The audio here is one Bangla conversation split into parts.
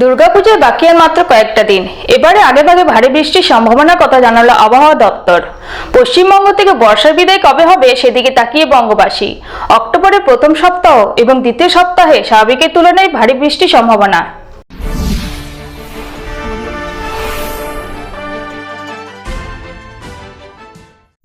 দুর্গাপূজায় বাকি আর মাত্র কয়েকটা দিন। এবারে আগেভাগে ভারী বৃষ্টির সম্ভাবনার কথা জানালো আবহাওয়া দপ্তর। পশ্চিমবঙ্গ থেকে বর্ষার বিদায় কবে হবে সেদিকে তাকিয়ে বঙ্গবাসী। অক্টোবরের প্রথম সপ্তাহ এবং দ্বিতীয় সপ্তাহে স্বাভাবিকের তুলনায় ভারী বৃষ্টির সম্ভাবনা।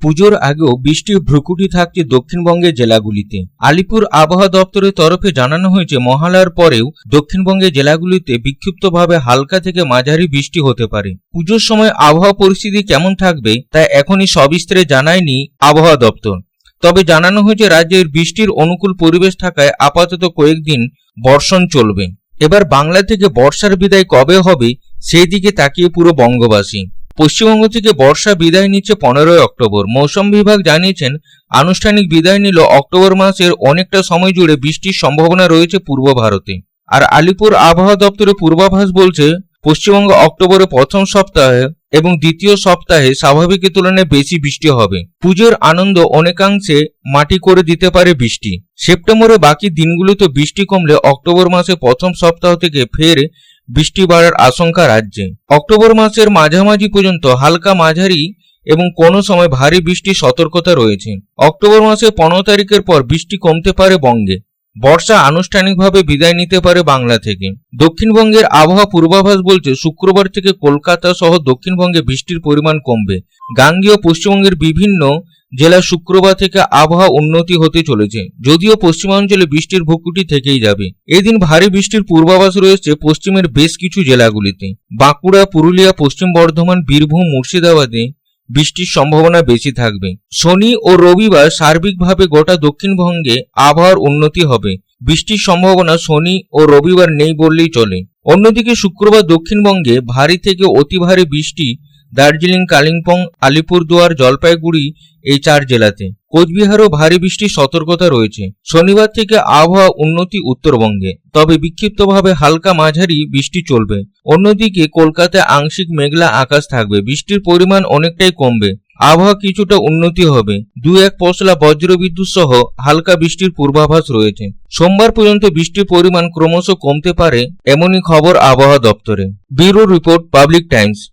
পুজোর আগেও বৃষ্টির ভ্রুকুটি থাকছে দক্ষিণবঙ্গের জেলাগুলিতে। আলিপুর আবহাওয়া দপ্তরের তরফে জানানো হয়েছে, মহালয়ার পরেও দক্ষিণবঙ্গের জেলাগুলিতে বিক্ষিপ্তভাবে হালকা থেকে মাঝারি বৃষ্টি হতে পারে। পুজোর সময় আবহাওয়া পরিস্থিতি কেমন থাকবে তা এখনই সবিস্তারে জানায়নি আবহাওয়া দপ্তর। তবে জানানো হয়েছে, রাজ্যের বৃষ্টির অনুকূল পরিবেশ থাকায় আপাতত কয়েকদিন বর্ষণ চলবে। এবার বাংলা থেকে বর্ষার বিদায় কবে হবে, সেই দিকে তাকিয়ে পুরো বঙ্গবাসী। পশ্চিমবঙ্গ থেকে বর্ষা বিদায় নিচ্ছে পনেরোই অক্টোবর। মৌসুম বিভাগ জানিয়েছেন, আনুষ্ঠানিক বিদায় নিল অক্টোবর মাসের অনেকটা সময় জুড়ে বৃষ্টির সম্ভাবনা রয়েছে পূর্ব ভারতে। আর আলিপুর আবহাওয়া দপ্তরের পূর্বাভাস বলছে, পশ্চিমবঙ্গ অক্টোবরের প্রথম সপ্তাহে এবং দ্বিতীয় সপ্তাহে স্বাভাবিকের তুলনায় বেশি বৃষ্টি হবে। পুজোর আনন্দ অনেকাংশে মাটি করে দিতে পারে বৃষ্টি। সেপ্টেম্বরে বাকি দিনগুলোতে বৃষ্টি কমলে অক্টোবর মাসে প্রথম সপ্তাহ থেকে ফের বৃষ্টি বাড়ার আশঙ্কা রাজ্যে। অক্টোবর মাসের মাঝামাঝি পর্যন্ত হালকা মাঝারি এবং কোনো সময় ভারী বৃষ্টির সতর্কতা রয়েছে। অক্টোবর মাসের পনেরো তারিখের পর বৃষ্টি কমতে পারে বঙ্গে। বর্ষা আনুষ্ঠানিকভাবে বিদায় নিতে পারে বাংলা থেকে। দক্ষিণবঙ্গের আবহাওয়া পূর্বাভাস বলছে, শুক্রবার থেকে কলকাতা সহ দক্ষিণবঙ্গে বৃষ্টির পরিমাণ কমবে। গাঙ্গীয় পশ্চিমবঙ্গের বিভিন্ন জেলা শুক্রবার থেকে আবহাওয়া উন্নতি হতে চলেছে। যদিও পশ্চিমাঞ্চলে বৃষ্টির ভুকুটি থেকেই যাবে। এদিন ভারী বৃষ্টির পূর্বাভাস রয়েছে পশ্চিমের বেশ কিছু জেলাগুলিতে। বাঁকুড়া, পুরুলিয়া, পশ্চিম বর্ধমান, বীরভূম, মুর্শিদাবাদে বৃষ্টির সম্ভাবনা বেশি থাকবে। শনি ও রবিবার সার্বিকভাবে গোটা দক্ষিণবঙ্গে আবহাওয়ার উন্নতি হবে। বৃষ্টির সম্ভাবনা শনি ও রবিবার নেই বললেই চলে। অন্যদিকে শুক্রবার দক্ষিণবঙ্গে ভারী থেকে অতি ভারী বৃষ্টি দার্জিলিং, কালিম্পং, আলিপুরদুয়ার, জলপাইগুড়ি এই চার জেলাতে। কোচবিহারও ভারী বৃষ্টির সতর্কতা রয়েছে। শনিবার থেকে আবহাওয়া উন্নতি উত্তরবঙ্গে। তবে বিক্ষিপ্তভাবে হালকা মাঝারি বৃষ্টি চলবে। অন্যদিকে কলকাতায় আংশিক মেঘলা আকাশ থাকবে। বৃষ্টির পরিমাণ অনেকটাই কমবে। আবহাওয়া কিছুটা উন্নতি হবে। দু এক পশলা বজ্রবিদ্যুৎ সহ হালকা বৃষ্টির পূর্বাভাস রয়েছে। সোমবার পর্যন্ত বৃষ্টির পরিমাণ ক্রমশ কমতে পারে, এমনই খবর আবহাওয়া দপ্তরে। Bureau report, public times.